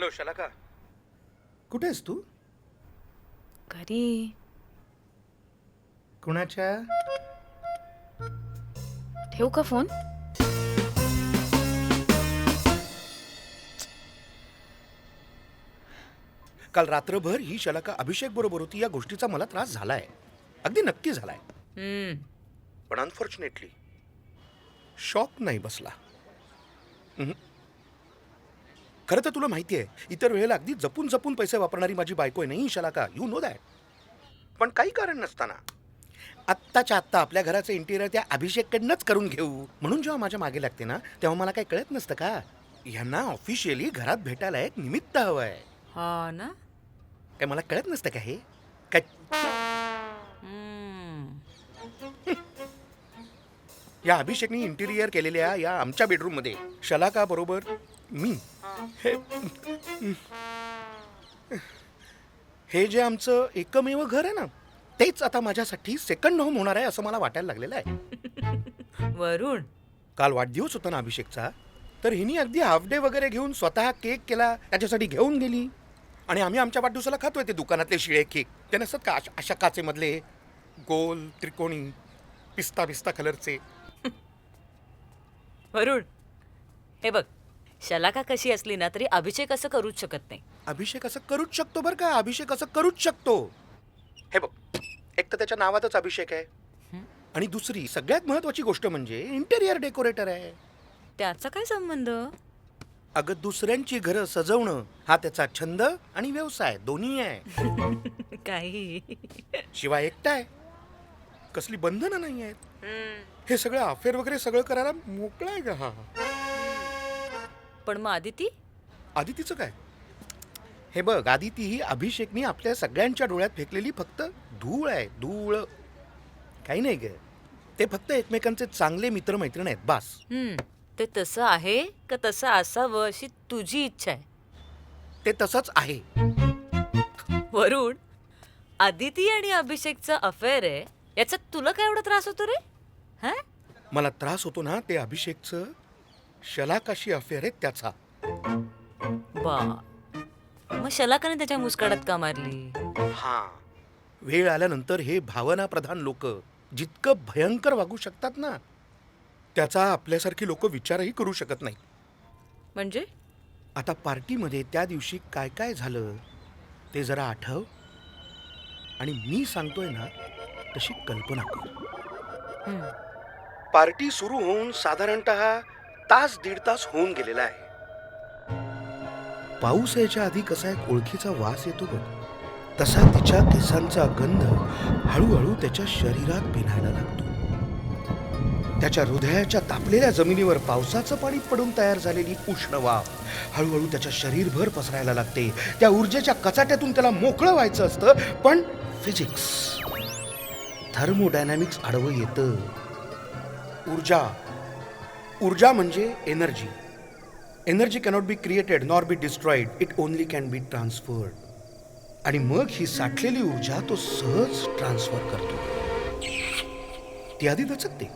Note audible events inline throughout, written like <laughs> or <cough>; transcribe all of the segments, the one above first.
Hello शलाका. कुठे आहेस तू? घरी. कुणाच्या? ठेवू का फोन? काल रात्रभर ही शलाका अभिषेक बरोबर होती या गोष्टीचा मला त्रास झालाय. अगदी नक्की झालाय. हम्म, पण अनफॉर्च्युनेटली शॉक नाही बसला. हम्म. खरं तर तुला माहिती आहे इतर वेळेला अगदी जपून जपून पैसे वापरणारी माझी बायको आहे नाही शलाका यू नो दॅट पण काही कारण नसताना. आत्ताच्या आत्ता आपल्या घराचं इंटिरियर त्या अभिषेककडनंच करून घेऊ. म्हणून जेव्हा माझ्या मागे लागते ना तेव्हा मला काही कळत नसतं का? यांना ऑफिशियली घरात भेटायला एक निमित्त हवं आहे. हा ना? काय मला कळत नसतं का हे? काय? या अभिषेकनी इंटिरियर केलेल्या या आमच्या बेडरूममध्ये शलाका बरोबर मी? हे हे जे आमचं एकमेव घर आहे ना तेच आता माझ्यासाठी सेकंड होम होणार आहे असं मला वाटायला लागलेलं आहे. वरुण. काल वाढदिवस होता ना अभिषेकचा तर हिनी अगदी हाफ डे वगैरे घेऊन स्वतः केक केला त्याच्यासाठी घेऊन गेली. आणि आम्ही आमच्या वाढदिवसाला खातोय ते दुकानातले शिळे केक ते नसतात का अशा- अशा काचेमधले गोल त्रिकोणी पिस्ता पिस्ता कलरचे <laughs> वरुण हे बघ. शलाका कशी असली ना तरी अभिषेक असं करूच शकत नाही. अभिषेक असं करूच शकतो बरं का? अभिषेक असं करूच शकतो. हे बघ एक तर त्याच्या नावातच अभिषेक आहे. आणि दुसरी सगळ्यात महत्वाची गोष्ट म्हणजे इंटेरियर डेकोरेटर आहे. त्याचा काय संबंध? अगं दुसऱ्यांची घरं सजवणं हा त्याचा छंद आणि व्यवसाय दोन्ही आहे. <laughs> काही. शिवाय एकटा आहे. कसली बंधनं नाही आहेत. हे. सगळं अफेअर वगैरे सगळं करायला मोकळा आहे का? हा. पण मग आदिती? आदितीचं काय? हे बघ आदिती ही अभिषेकनी आपल्या सगळ्यांच्या डोळ्यात फेकलेली फक्त धूळ आहे धूळ. काही नाही ग. ते फक्त एकमेकांचे चांगले मित्रमैत्रीण आहेत बास. हम्म, ते तसं आहे का तसं असावं अशी तुझी इच्छा आहे? ते तसंच आहे. वरुण आदिती आणि अभिषेकचं अफेअर आहे याचा तुला काय एवढा त्रास होतो रे? हा? मला त्रास होतो ना ते अभिषेकचं? शलाकाशी अफेअर आहे त्याचा? बा मग शलाकाने त्याच्या मुस्काडात का मारली? हा. वेळ आल्यानंतर हे भावना प्रधान लोक जितकं भयंकर वागू शकतात ना त्याचा आपल्यासारखी लोक विचारही करू शकत नाही म्हणजे? आता पार्टीमध्ये त्या दिवशी काय काय झालं ते जरा आठव. आणि मी सांगतोय ना तशी कल्पना कर. पार्टी सुरू होऊन साधारणत तास दीड तास होऊन गेलेला आहे. पाऊस यायच्या आधी कसा एक ओळखीचा वास येतो बघ. तसा तिच्या केसांचा गंध हळूहळू त्याच्या शरीरात भिनायला लागतो. त्याच्या हृदयाच्या तापलेल्या जमिनीवर पावसाचं पाणी पडून तयार झालेली उष्ण वाफ हळूहळू त्याच्या शरीरभर पसरायला लागते. त्या ऊर्जेच्या कचाट्यातून त्याला मोकळं व्हायचं असतं पण फिजिक्स थर्मोडायनामिक्स आडवं येतं. ऊर्जा ऊर्जा म्हणजे energy energy cannot be created nor be destroyed it only can be transferred आणि मग ही साठलेली ऊर्जा तो सहज ट्रान्सफर करतो. ती आधी दचकते.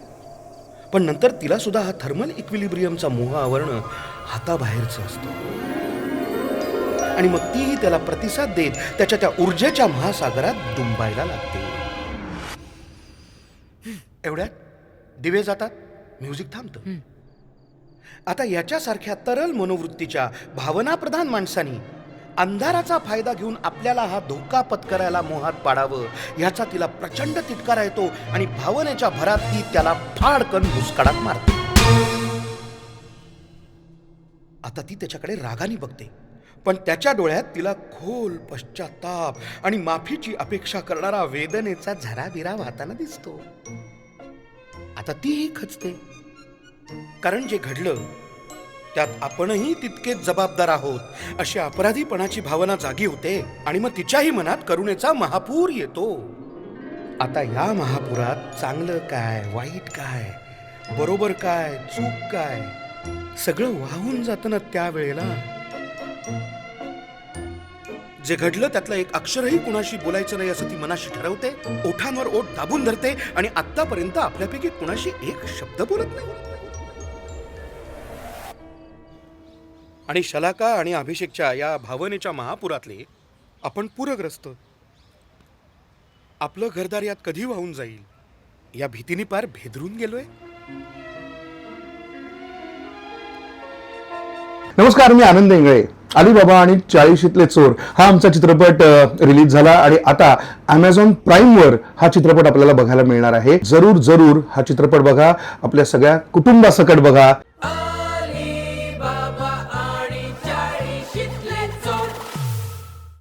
पण नंतर तिला सुद्धा हा थर्मल इक्विलिब्रियमचा मोह आवरणं हाताबाहेरचं असतं. आणि मग तीही त्याला प्रतिसाद देत त्याच्या त्या ऊर्जेच्या महासागरात दुंबायला लागते. एवढ्यात दिवे जातात म्युझिक थांबतं. आता याच्यासारख्या तरल मनोवृत्तीच्या भावनाप्रधान माणसानी अंधाराचा फायदा घेऊन आपल्याला हा धोका पत्करायला मोहात पाडावं ह्याचा तिला प्रचंड तिटकारा येतो आणि भावनेच्या भरात ती त्याला फाडकन मुस्काडात मारते. आता ती त्याच्याकडे रागाने बघते. पण त्याच्या डोळ्यात तिला खोल पश्चाताप आणि माफीची अपेक्षा करणारा वेदनेचा झराबिरा वाहताना दिसतो. आता तीही खचते. कारण जे घडलं त्यात आपणही तितकेच जबाबदार आहोत अशी अपराधीपणाची भावना जागी होते आणि मग तिच्याही मनात करुणेचा महापूर येतो. आता या महापुरात चांगलं काय वाईट काय बरोबर काय चूक काय सगळं वाहून जातं ना त्यावेळेला. जे घडलं त्यातलं एक अक्षरही कुणाशी बोलायचं नाही असं ती मनाशी ठरवते ओठांवर ओठ दाबून धरते आणि आतापर्यंत आपल्यापैकी कुणाशी एक शब्द बोलत नाही. आणि शलाका आणि अभिषेकच्या या भावनेच्या महापुरातले आपण पूरग्रस्त. आपलं घरदार यात कधी वाहून जाईल या भीतीने पार भेदरून गेलोय? नमस्कार मी आनंद इंगळे. अलीबाबा आणि चाळीशीतले चोर हा आमचा चित्रपट रिलीज झाला आणि आता अमेझॉन प्राईमवर हा चित्रपट आपल्याला बघायला मिळणार आहे. जरूर जरूर हा चित्रपट बघा. आपल्या सगळ्या कुटुंबासकट बघा.